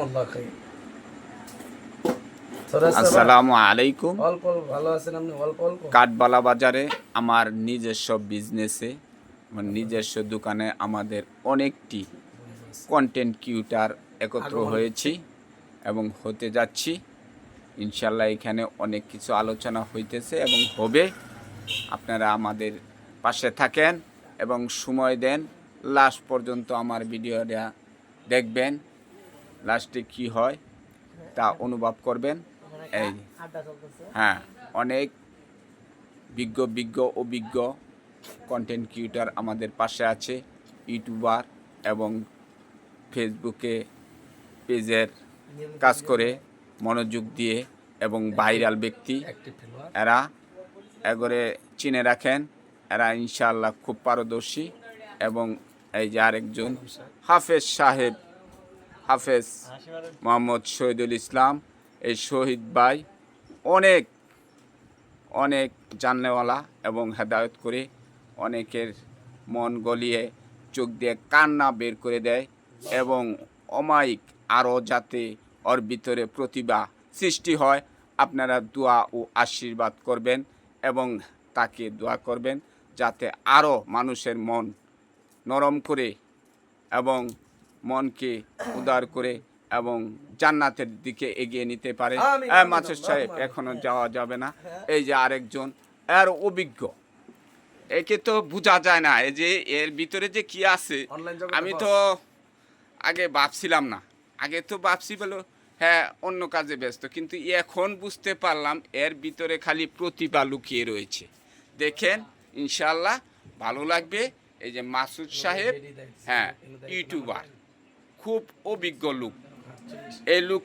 আল্লাহ খাই আসসালামু আলাইকুম। অল্প ভালো আছেন আপনি? অল্প অল্প? কাঠবালা বাজারে আমার নিজস্ব বিজনেসে আমার নিজস্ব দোকানে আমাদের অনেকটি কন্টেন্ট কিউটার একত্র হয়েছি। এবং হতে যাচ্ছি। ইনশাল্লাহ এখানে অনেক কিছু আলোচনা হইতেছে এবং হবে। আপনারা আমাদের পাশে থাকেন এবং সময় দেন। লাস্ট পর্যন্ত আমার ভিডিওটা দেখবেন। লাস্টে কি হয় তা অনুভব করবেন। এই হ্যাঁ অনেক বিজ্ঞ বিজ্ঞ অভিজ্ঞ কন্টেন্ট ক্রিয়েটার আমাদের পাশে আছে ইউটিউবার এবং ফেসবুকে পেজের কাজ করে মনোযোগ দিয়ে এবং ভাইরাল ব্যক্তি এরা এগরে চিনে রাখেন এরা ইনশাআল্লাহ খুব পারদর্শী এবং এই যে আরেকজন হাফেজ সাহেব হাফেজ মোহাম্মদ শহীদুল ইসলাম, এই শহীদ ভাই অনেক অনেক জানলেওয়ালা এবং হেদায়ত করে অনেকের মন গলিয়ে চোখ দিয়ে কান্না বের করে দেয় এবং অমায়িক আরও যাতে ওর ভিতরে প্রতিভা সৃষ্টি হয়, আপনারা দোয়া ও আশীর্বাদ করবেন এবং তাকে দোয়া করবেন যাতে আরও মানুষের মন নরম করে এবং মনকে উদার করে এবং জান্নাতের দিকে এগিয়ে নিতে পারে। হ্যাঁ, মাছের সাহেব আল্লাহুম্মা এখনও যাওয়া যাবে না। এই যে আরেকজন এর অভিজ্ঞ। একে তো বোঝা যায় না এই যে এর ভিতরে যে কি আছে আমি তো আগে ভাবছিলাম না। আগে তো ভাবছি বলো হ্যাঁ অন্য কাজে ব্যস্ত কিন্তু এখন বুঝতে পারলাম এর ভিতরে খালি প্রতিভা লুকিয়ে রয়েছে। দেখেন ইনশাল্লাহ ভালো লাগবে। এই যে মাসুদ সাহেব হ্যাঁ ইউটিউবার। খুব অভিজ্ঞ লোক। এই লোক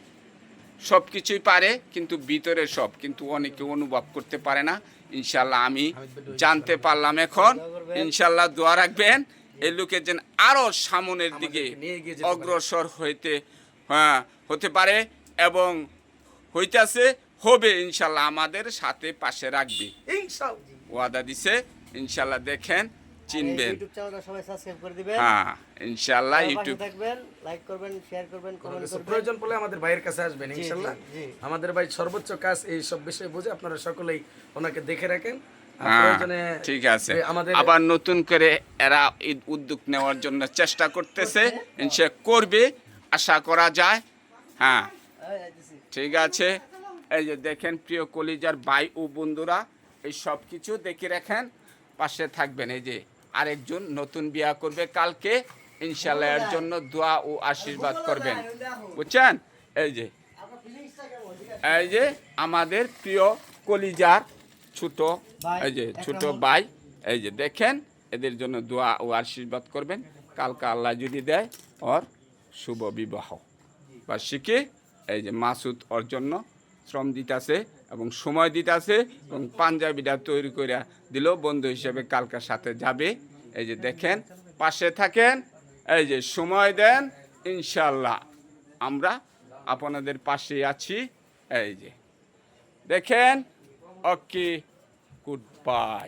সব কিছুই পারে কিন্তু ভিতরে সব কিন্তু অনেকে অনুভব করতে পারে না। ইনশাল্লাহ আমি জানতে পারলাম এখন। ইনশাল্লাহ দোয়া রাখবেন এই লোকের যেন আরও সামনের দিকে। অগ্রসর হইতে হ্যাঁ হতে পারে এবং হইতাছে হবে ইনশাল্লাহ আমাদের সাথে পাশে রাখবে। ওয়াদা দিছে ইনশাল্লাহ দেখেন। চিনবেন। ইউটিউব চ্যানেলটা সবাই সাবস্ক্রাইব করে দিবেন। হ্যাঁ ইনশাল্লাহ ইউটিউব থাকবেন লাইক করবেন শেয়ার করবেন কমেন্ট করবেন। প্রয়োজন পড়লে আমাদের ভাইয়ের কাছে আসবেন ইনশাআল্লাহ। আমাদের ভাই সর্বোচ্চ কাজ এই সব বিষয়ে বুঝে আপনারা সকলেই ওনাকে দেখে রাখেন। আর হ্যাঁ প্রয়োজনে ঠিক আছে। আবার নতুন করে এরা উদ্যোগ নেওয়ার জন্য চেষ্টা করতেছে সে করবে আশা করা যায়। হ্যাঁ। ঠিক আছে। এই যে দেখেন প্রিয় কলিজার ভাই ও বন্ধুরা এই সব কিছু দেখে রাখেন পাশে থাকবেন। এই যে আরেকজন নতুন বিয়া করবে কালকে। ইনশাল্লাহ এর জন্য দোয়া ও আশীর্বাদ করবেন। বুঝছেন? এই যে? এই যে আমাদের প্রিয় কলিজার ছোট এই যে ছোট ভাই এই যে দেখেন এদের জন্য দোয়া ও আশীর্বাদ করবেন। কালকে আল্লাহ যদি দেয় ওর শুভ বিবাহ। বার্ষিকী এই যে মাসুদ ওর জন্য শ্রম দিতেছে এবং সময় দিতেছে এবং পাঞ্জাবিটা তৈরি করে দিল। বন্ধু হিসেবে কালকার সাথে যাবে। এই যে দেখেন, পাশে থাকেন, এই যে সময় দেন ইনশাল্লাহ আমরা আপনাদের পাশে আছি। এই যে দেখেন, ওকে গুড বাই